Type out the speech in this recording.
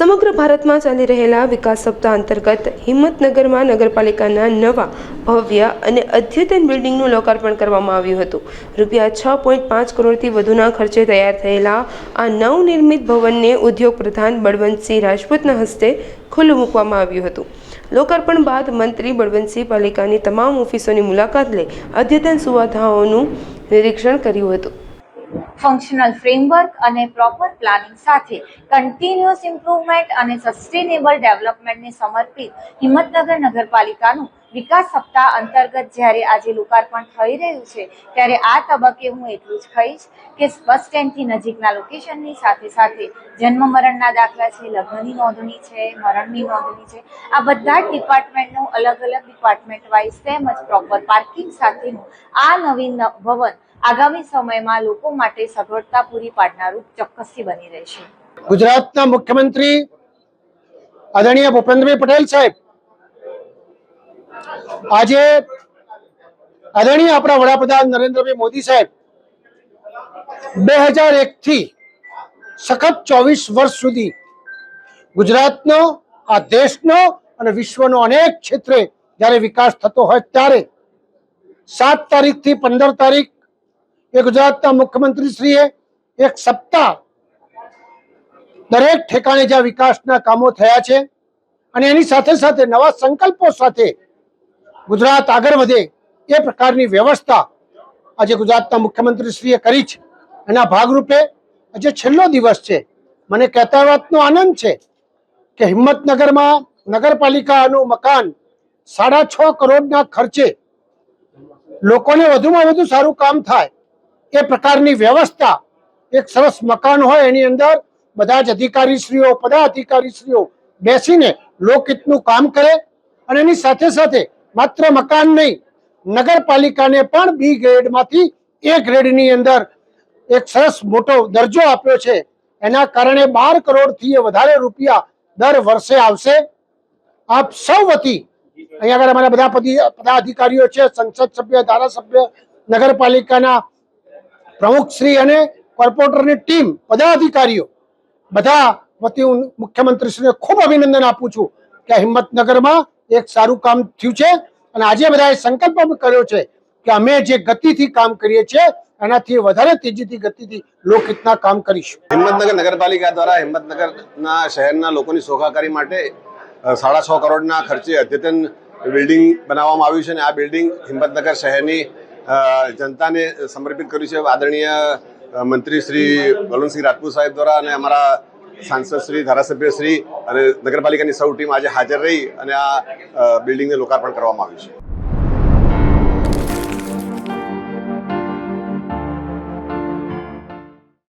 સમગ્ર ભારતમાં ચાલી રહેલા વિકાસ સપ્તાહ અંતર્ગત હિંમતનગરમાં નગરપાલિકાના નવા ભવ્ય અને અદ્યતન બિલ્ડિંગનું લોકાર્પણ કરવામાં આવ્યું હતું. રૂપિયા છ પોઈન્ટ પાંચ કરોડથી વધુના ખર્ચે તૈયાર થયેલા આ નવનિર્મિત ભવનને ઉદ્યોગ પ્રધાન બળવંતસિંહ રાજપૂતના હસ્તે ખુલ્લું મૂકવામાં આવ્યું હતું. લોકાર્પણ બાદ મંત્રી બળવંતસિંહ પાલિકાની તમામ ઓફિસોની મુલાકાત લઈ અદ્યતન સુવિધાઓનું નિરીક્ષણ કર્યું હતું. ફંક્શનલ ફ્રેમવર્ક અને પ્રોપર પ્લાનિંગ સાથે કન્ટિન્યુઅસ ઇમ્પ્રુવમેન્ટ અને સસ્ટેનેબલ ડેવલપમેન્ટને સમર્પિત હિંમતનગર નગરપાલિકાનું વિકાસ સપ્તાહ અંતર્ગત જ્યારે આજે લોકાર્પણ થઈ રહ્યું છે, ત્યારે આ તબક્કે હું એટલું જ કહીશ કે બસ સ્ટેન્ડથી નજીકના લોકેશનની સાથે સાથે જન્મ મરણના દાખલા છે, લગ્નની નોંધણી છે, મરણની નોંધણી છે, આ બધા જ ડિપાર્ટમેન્ટનું અલગ અલગ ડિપાર્ટમેન્ટ વાઇઝ તેમજ પ્રોપર પાર્કિંગ સાથેનું આ નવીન ભવન આગામી સમયમાં લોકો માટે સગવડતા પૂરી પાડનારું ચોક્કસથી બની રહેશે. ગુજરાતના મુખ્યમંત્રી આદરણીય ભૂપેન્દ્રભાઈ પટેલ સાહેબ, આજે આદરણીય આપણા વડાપ્રધાન નરેન્દ્રભાઈ મોદી સાહેબ, બે હજાર એક થી સખત ચોવીસ વર્ષ સુધી ગુજરાતનો, આ દેશનો અને વિશ્વનો અનેક ક્ષેત્રે જ્યારે વિકાસ થતો હોય ત્યારે સાત તારીખથી પંદર તારીખ એ ગુજરાતના મુખ્યમંત્રી શ્રીએ એક સપ્તાહ દરેક ઠેકાણે જ્યાં વિકાસના કામો થયા છે અને એની સાથે સાથે નવા સંકલ્પો સાથે ગુજરાત આગળ વધે એ પ્રકારની વ્યવસ્થા આજે ગુજરાતના મુખ્યમંત્રીશ્રીએ કરી છે. એના ભાગરૂપે આજે છેલ્લો દિવસ છે. મને કહેતા વાતનો આનંદ છે કે હિંમતનગરમાં નગરપાલિકાનું મકાન સાડા છ કરોડના ખર્ચે લોકોને વધુમાં વધુ સારું કામ થાય એ પ્રકારની વ્યવસ્થા, એક સરસ મકાન હોય એની અંદર, બધા જ અધિકારીશ્રીઓ, પદાધિકારીશ્રીઓ બેસીને લોકહિતનું કામ કરે અને એની સાથે સાથે માત્ર મકાન નહીં, નગરપાલિકાને પણ બી ગ્રેડમાંથી એ ગ્રેડની અંદર એક સરસ મોટો દરજ્જો આપ્યો છે. એના કારણે બાર કરોડથી વધારે રૂપિયા દર વર્ષે આવશે. આપ સૌ વતી અહીંયા આગળ અમારા બધા પદી- પદાધિકારીઓ છે, સંસદ સભ્ય, ધારાસભ્ય, નગરપાલિકાના પ્રમુખશ્રી અને કોર્પોરેટરની ટીમ, પદાધિકારીઓ, બધા વતી હું મુખ્યમંત્રીશ્રીને ખૂબ અભિનંદન આપું છું કે હિંમતનગરમાં એક સારું કામ થયું છે અને આજે બધાએ સંકલ્પ કર્યો છે કે અમે જે ગતિથી કામ કરીએ છીએ, એનાથી વધારે તેજીથી ગતિથી લોકહિતના કામ કરીશું. હિંમતનગર નગરપાલિકા દ્વારા હિંમતનગરના શહેરના લોકોની સોખાકારી માટે સાડા છ કરોડના ખર્ચે અદ્યતન બિલ્ડિંગ બનાવવામાં આવ્યું છે અને આ બિલ્ડિંગ હિંમતનગર શહેરની જનતાને સમર્પિત કર્યું છે આદરણીય મંત્રી શ્રી બલવંતસિંહ રાજપૂત સાહેબ દ્વારા અને અમારા સાંસદ શ્રી, ધારાસભ્ય શ્રી અને નગરપાલિકાની સૌ ટીમ આજે હાજર રહી અને આ બિલ્ડિંગને લોકાર્પણ કરવામાં આવ્યું છે.